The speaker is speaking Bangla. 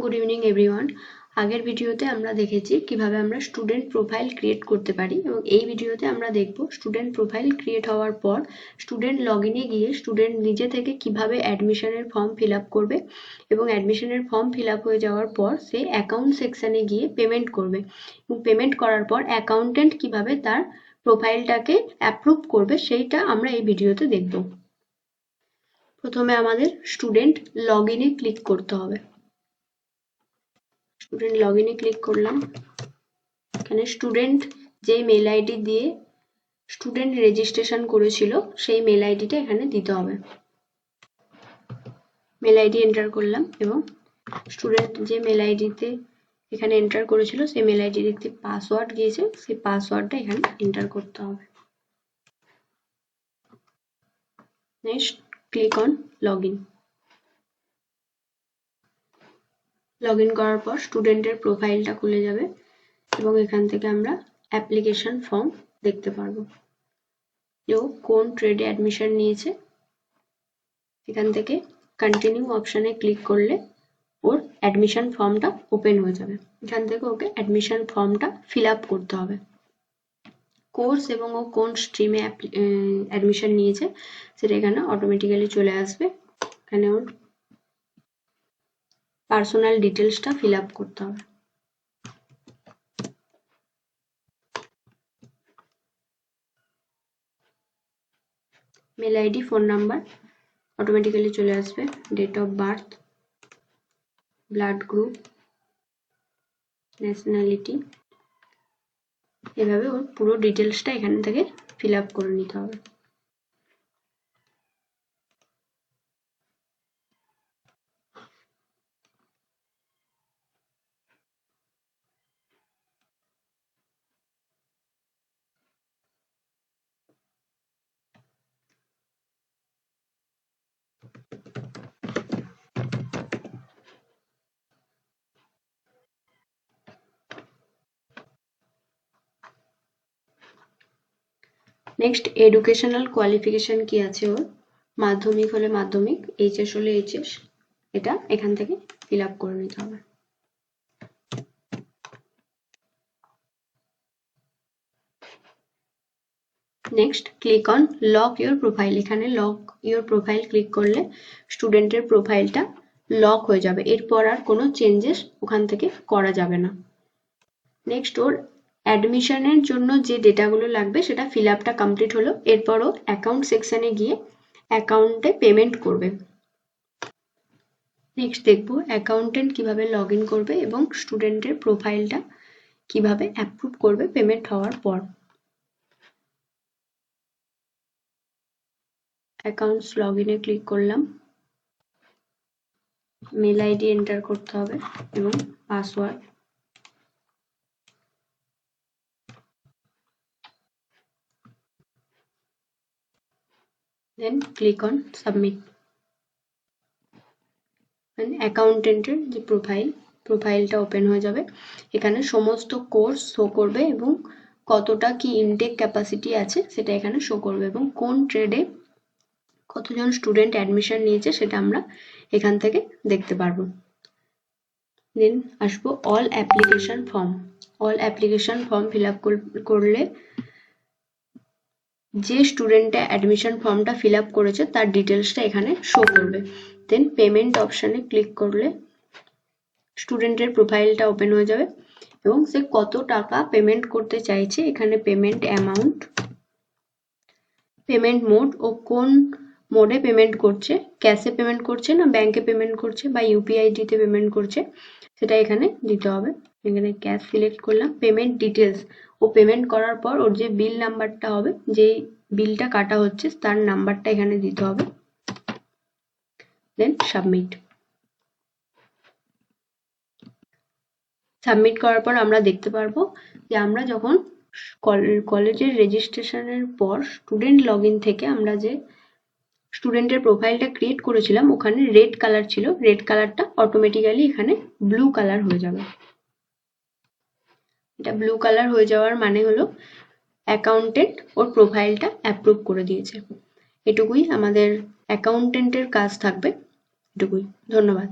গুড ইভিনিং এভরিওয়ান আগের ভিডিওতে আমরা দেখেছি কীভাবে আমরা স্টুডেন্ট প্রোফাইল ক্রিয়েট করতে পারি এবং এই ভিডিওতে আমরা দেখব স্টুডেন্ট প্রোফাইল ক্রিয়েট হওয়ার পর স্টুডেন্ট লগ গিয়ে স্টুডেন্ট নিজে থেকে কীভাবে অ্যাডমিশনের ফর্ম ফিল করবে এবং অ্যাডমিশনের ফর্ম ফিল হয়ে যাওয়ার পর সে অ্যাকাউন্ট সেকশানে গিয়ে পেমেন্ট করবে এবং পেমেন্ট করার পর অ্যাকাউন্টেন্ট কীভাবে তার প্রোফাইলটাকে অ্যাপ্রুভ করবে সেইটা আমরা এই ভিডিওতে দেখব। প্রথমে আমাদের স্টুডেন্ট লগ ক্লিক করতে হবে। স্টুডেন্ট লগ ইনে ক্লিক করলাম। এখানে স্টুডেন্ট যেই মেল আইডি দিয়ে স্টুডেন্ট রেজিস্ট্রেশন করেছিল, সেই মেল আইডিটা এখানে দিতে হবে। মেল আইডি এন্টার করলাম এবং স্টুডেন্ট যে মেল আইডিতে এখানে এন্টার করেছিল, সেই মেল আইডি দেখতে পাসওয়ার্ড গিয়েছে, সেই পাসওয়ার্ডটা এখানে এন্টার করতে হবে। Next click on log in log in করার পর স্টুডেন্টের প্রোফাইলটা খুলে যাবে এবং এখান থেকে আমরা অ্যাপ্লিকেশন ফর্ম দেখতে পারব। কেউ কোন ট্রেডে অ্যাডমিশন নিয়েছে, এখান থেকে কন্টিনিউ অপশানে ক্লিক করলে ওর অ্যাডমিশন ফর্মটা ওপেন হয়ে যাবে। এখান থেকে ওকে অ্যাডমিশন ফর্মটা ফিল আপ করতে হবে। কোর্স এবং ও কোন স্ট্রিমে অ্যাডমিশন নিয়েছে, সেটা এখানে অটোমেটিক্যালি চলে আসবে। এখানে ওর পার্সোনাল ডিটেলসটা ফিল আপ করতে হবে। Mail ID phone number automatically চলে আসবে। Date of birth blood group nationality এভাবে ওর পুরো ডিটেলসটা এখান থেকে ফিল আপ করে নিতে হবে। নেক্সট এডুকেশনাল কোয়ালিফিকেশন কি আছে ওর? মাধ্যমিক হলে মাধ্যমিক এইচএস হলে এইচএস এটা এখান থেকে ফিল আপ করে নিতে হবে। Next click on lock your profile এখানে লক ইউর প্রোফাইল ক্লিক করলে স্টুডেন্টের প্রোফাইলটা লক হয়ে যাবে। এরপর আর কোনো চেঞ্জেস ওখান থেকে করা যাবে না। নেক্সট ওর অ্যাডমিশনের জন্য যে ডেটাগুলো লাগবে সেটা ফিল আপটা কমপ্লিট হলো। এরপরও অ্যাকাউন্ট সেকশানে গিয়ে অ্যাকাউন্টে পেমেন্ট করবে। নেক্সট দেখব অ্যাকাউন্টেন্ট কীভাবে লগ ইন করবে এবং স্টুডেন্টের প্রোফাইলটা কীভাবে অ্যাপ্রুভ করবে পেমেন্ট হওয়ার পর। অ্যাকাউন্টস লগ ইনে ক্লিক করলাম। মেল আইডি এন্টার করতে হবে এবং password then click on submit. অ্যাকাউন্টেন্টের যে প্রোফাইল প্রোফাইলটা ওপেন হয়ে যাবে। এখানে সমস্ত কোর্স শো করবে এবং কতটা কি ইনটেক ক্যাপাসিটি আছে সেটা এখানে শো করবে এবং কোন ট্রেডে কতজন স্টুডেন্ট অ্যাডমিশন নিয়েছে সেটা আমরা এখান থেকে দেখতে পারব। দেন আসব all application form all application form fill up করলে যে স্টুডেন্টটা অ্যাডমিশন ফর্মটা ফিল আপ করেছে, তার ডিটেলসটা এখানে শো করবে। দেন পেমেন্ট অপশানে ক্লিক করলে স্টুডেন্টের প্রোফাইলটা ওপেন হয়ে যাবে এবং সে কত টাকা পেমেন্ট করতে চাইছে, এখানে পেমেন্ট অ্যামাউন্ট পেমেন্ট মোড ও কোন মোডে পেমেন্ট করছে ক্যাশে পেমেন্ট করছে না ব্যাংকে পেমেন্ট করছে বা ইউপিআইডিতে পেমেন্ট করছে, সেটা এখানে দিতে হবে। এখানে ক্যাশ সিলেক্ট করলাম পেমেন্ট ডিটেলস ও পেমেন্ট করার পর ওর যে বিল নাম্বারটা হবে, যেই বিলটা কাটা হচ্ছে, তার নাম্বারটা এখানে দিতে হবে। দেন সাবমিট সাবমিট করার পর আমরা দেখতে পারব যে আমরা যখন কলেজের রেজিস্ট্রেশনের পর স্টুডেন্ট লগ থেকে আমরা যে স্টুডেন্টের প্রোফাইলটা ক্রিয়েট করেছিলাম, ওখানে রেড কালার ছিল। রেড কালারটা অটোমেটিক্যালি এখানে ব্লু কালার হয়ে যাবে। এটা ব্লু কালার হয়ে যাওয়ার মানে হলো অ্যাকাউন্টেন্ট ওর প্রোফাইলটা অ্যাপ্রুভ করে দিয়েছে। এটুকুই আমাদের অ্যাকাউন্টেন্টের কাজ থাকবে। এটুকুই। ধন্যবাদ।